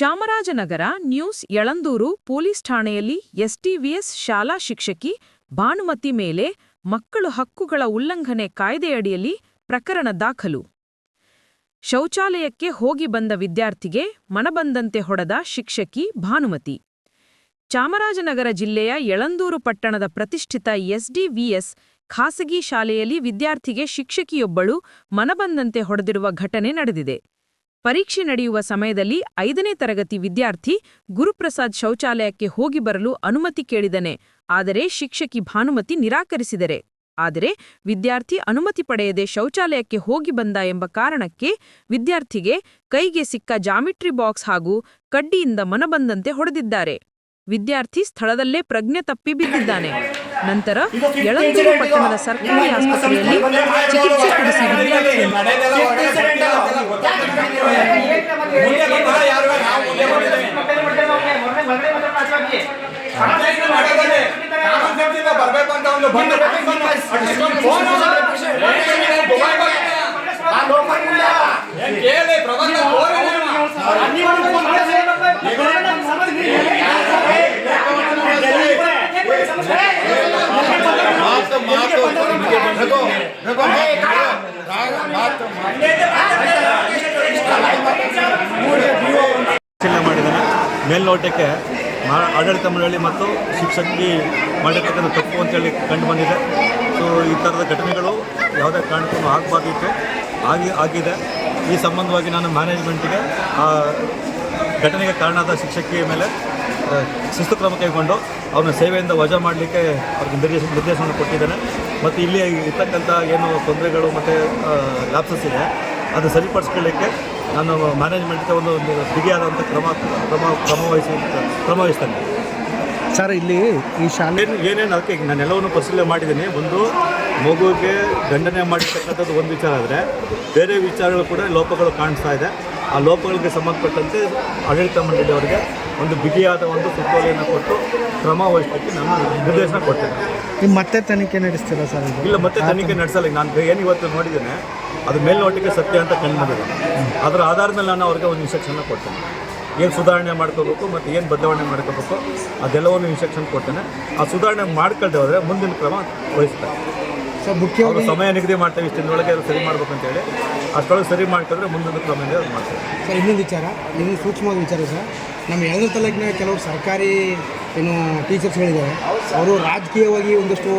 Chamarajanagar news Yelandur police ಠಾಣೆಯಲ್ಲಿ ಎಸ್ಟಿವಿಎಸ್ ಶಾಲಾ ಶಿಕ್ಷಕಿ ಭಾನುಮತಿ ಮೇಲೆ ಮಕ್ಕಳು ಹಕ್ಕುಗಳ ಉಲ್ಲಂಘನೆ ಕಾಯ್ದೆಯಡಿಯಲ್ಲಿ ಪ್ರಕರಣ ದಾಖಲು. ಶೌಚಾಲಯಕ್ಕೆ ಹೋಗಿ ಬಂದ ವಿದ್ಯಾರ್ಥಿಗೆ ಮನಬಂದಂತೆ ಹೊಡೆದ ಶಿಕ್ಷಕಿ ಭಾನುಮತಿ. ಚಾಮರಾಜನಗರ ಜಿಲ್ಲೆಯ ಯಳಂದೂರು ಪಟ್ಟಣದ ಪ್ರತಿಷ್ಠಿತ ಎಸ್ಡಿವಿಎಸ್ ಖಾಸಗಿ ಶಾಲೆಯಲ್ಲಿ ವಿದ್ಯಾರ್ಥಿಗೆ ಶಿಕ್ಷಕಿಯೊಬ್ಬಳು ಮನಬಂದಂತೆ ಹೊಡೆದಿರುವ ಘಟನೆ ನಡೆದಿದೆ. ಪರೀಕ್ಷೆ ನಡೆಯುವ ಸಮಯದಲ್ಲಿ ಐದನೇ ತರಗತಿ ವಿದ್ಯಾರ್ಥಿ ಗುರುಪ್ರಸಾದ್ ಶೌಚಾಲಯಕ್ಕೆ ಹೋಗಿ ಬರಲು ಅನುಮತಿ ಕೇಳಿದನೆ. ಆದರೆ ಶಿಕ್ಷಕಿ ಭಾನುಮತಿ ನಿರಾಕರಿಸಿದರೆ. ಆದರೆ ವಿದ್ಯಾರ್ಥಿ ಅನುಮತಿ ಪಡೆಯದೆ ಶೌಚಾಲಯಕ್ಕೆ ಹೋಗಿ ಬಂದ ಎಂಬ ಕಾರಣಕ್ಕೆ ವಿದ್ಯಾರ್ಥಿಗೆ ಕೈಗೆ ಸಿಕ್ಕ ಜಾಮಿಟ್ರಿ ಬಾಕ್ಸ್ ಹಾಗೂ ಕಡ್ಡಿಯಿಂದ ಮನಬಂದಂತೆ ಹೊಡೆದಿದ್ದಾರೆ. ವಿದ್ಯಾರ್ಥಿ ಸ್ಥಳದಲ್ಲೇ ಪ್ರಜ್ಞೆ ತಪ್ಪಿ ಬಿದ್ದಿದ್ದಾನೆ. ನಂತರ ಯಳಂದೂರು ಪಟ್ಟಣದ ಸರ್ಕಾರಿ ಆಸ್ಪತ್ರೆಯಲ್ಲಿ ಚಿಕಿತ್ಸೆ ಕೊಡಿಸಿ ವಿದ್ಯಾರ್ಥಿಯನ್ನು ಬರ್ಬೇಕು ಅಂತ ಒಂದು ಬಂದು ಫೋನ್ ಕೇಳಿ ಪ್ರಬಂಧ ಮಾತು ಮಾತು ರಘು ರಘು ಮಾತು ಮೇಲ್ನೋಟಕ್ಕೆ ಆಡಳಿತ ಮಂಡಳಿ ಮತ್ತು ಶಿಕ್ಷಕಿ ಮಾಡಿರ್ತಕ್ಕಂಥ ತಪ್ಪು ಅಂತೇಳಿ ಕಂಡು ಬಂದಿದೆ. ಸೊ ಈ ಥರದ ಘಟನೆಗಳು ಯಾವುದೇ ಕಾರಣಕ್ಕೂ ಆಗಬಾರ್ದಿತ್ತು. ಆಗಿ, ಆಗಿದೆ. ಈ ಸಂಬಂಧವಾಗಿ ನಾನು ಮ್ಯಾನೇಜ್ಮೆಂಟಿಗೆ ಆ ಘಟನೆಗೆ ಕಾರಣದ ಶಿಕ್ಷಕಿಯ ಮೇಲೆ ಶಿಸ್ತು ಕ್ರಮ ಕೈಗೊಂಡು ಅವ್ರನ್ನ ಸೇವೆಯಿಂದ ವಜಾ ಮಾಡಲಿಕ್ಕೆ ಅವ್ರಿಗೆ ನಿರ್ದೇಶ, ನಿರ್ದೇಶನ ಕೊಟ್ಟಿದ್ದೇನೆ. ಮತ್ತು ಇಲ್ಲಿ ಇರ್ತಕ್ಕಂಥ ಏನು ತೊಂದರೆಗಳು ಮತ್ತು ಲ್ಯಾಪ್ಸಸ್ ಇದೆ ಅದು ಸರಿಪಡಿಸ್ಕೊಳ್ಳಿಕ್ಕೆ ನಾನು ಮ್ಯಾನೇಜ್ಮೆಂಟ್ಗೆ ಒಂದು ಒಂದು ಬಿಗಿಯಾದಂಥ ಕ್ರಮ ಕ್ರಮ ಕ್ರಮ ವಹಿಸಿ ಕ್ರಮ ವಹಿಸ್ತೇನೆ. ಸರ್ ಇಲ್ಲಿ ಈ ಶಾಲೆ ಏನು ಏನೇನು ಅದಕ್ಕೆ ಈಗ ನಾನು ಎಲ್ಲವನ್ನು ಪರಿಶೀಲನೆ ಮಾಡಿದ್ದೀನಿ. ಒಂದು ಮಗುವಿಗೆ ದಂಡನೆ ಮಾಡಿರ್ತಕ್ಕಂಥದ್ದು ಒಂದು ವಿಚಾರ ಆದರೆ ಬೇರೆ ವಿಚಾರಗಳು ಕೂಡ ಲೋಪಗಳು ಕಾಣಿಸ್ತಾ ಇದೆ. ಆ ಲೋಪಗಳಿಗೆ ಸಂಬಂಧಪಟ್ಟಂತೆ ಆಡಳಿತ ಮಂಡಳಿಯವರಿಗೆ ಒಂದು ಬಿಗಿಯಾದ ಒಂದು ಸುತ್ತೋಲೆಯನ್ನು ಕೊಟ್ಟು ಕ್ರಮ ವಹಿಸಲಿಕ್ಕೆ ನಾನು ನಿರ್ದೇಶನ ಕೊಡ್ತೇನೆ. ನೀವು ಮತ್ತೆ ತನಿಖೆ ನಡೆಸ್ತೀರಾ ಸರ್ ಇದು ಇಲ್ಲ ಮತ್ತೆ ತನಿಖೆ ನಡೆಸಲ್ಲ. ನಾನು ಏನು ಇವತ್ತು ನೋಡಿದ್ದೇನೆ ಅದು ಮೇಲ್ನೋಟಕ್ಕೆ ಸತ್ಯ ಅಂತ ಕಂಡು ಬಂದಿದೆ. ಅದರ ಆಧಾರದ ಮೇಲೆ ನಾನು ಅವ್ರಿಗೆ ಒಂದು ಇನ್ಸ್ಟ್ರಕ್ಷನ್ನ ಕೊಡ್ತೇನೆ. ಏನು ಸುಧಾರಣೆ ಮಾಡ್ಕೋಬೇಕು ಮತ್ತು ಏನು ಬದಲಾವಣೆ ಮಾಡ್ಕೋಬೇಕು ಅದೆಲ್ಲವನ್ನು ಇನ್ಸ್ಟ್ರಕ್ಷನ್ ಕೊಡ್ತೇನೆ. ಆ ಸುಧಾರಣೆ ಮಾಡ್ಕೊಳ್ದೆ ಹೋದರೆ ಮುಂದಿನ ಕ್ರಮ ವಹಿಸ್ತಾರೆ. ಸರ್ ಮುಖ್ಯವಾಗಿ ಅವರು ಸಮಯ ನಿಗದಿ ಮಾಡ್ತೇವೆ ಇಷ್ಟಿನೊಳಗೆ ಅದು ಸರಿ ಮಾಡ್ಬೇಕು ಅಂತೇಳಿ ಅಷ್ಟೊಳಗೆ ಸರಿ ಮಾಡ್ಕೊಂಡ್ರೆ ಮುಂದಿನ ಕ್ರಮ ಇದೆ ಅದು ಮಾಡ್ತೇವೆ ಸರ್ ಇನ್ನೊಂದು ವಿಚಾರ ಇನ್ನೊಂದು ಸೂಕ್ಷ್ಮವಾದ ವಿಚಾರ ಸರ್. ನಮ್ಮ ಎಲ್ಲ ತಾಲೂಕಿನ ಕೆಲವು ಸರ್ಕಾರಿ ಏನು ಟೀಚರ್ಸ್ಗಳಿದ್ದಾರೆ ಅವರು ರಾಜಕೀಯವಾಗಿ ಒಂದಷ್ಟು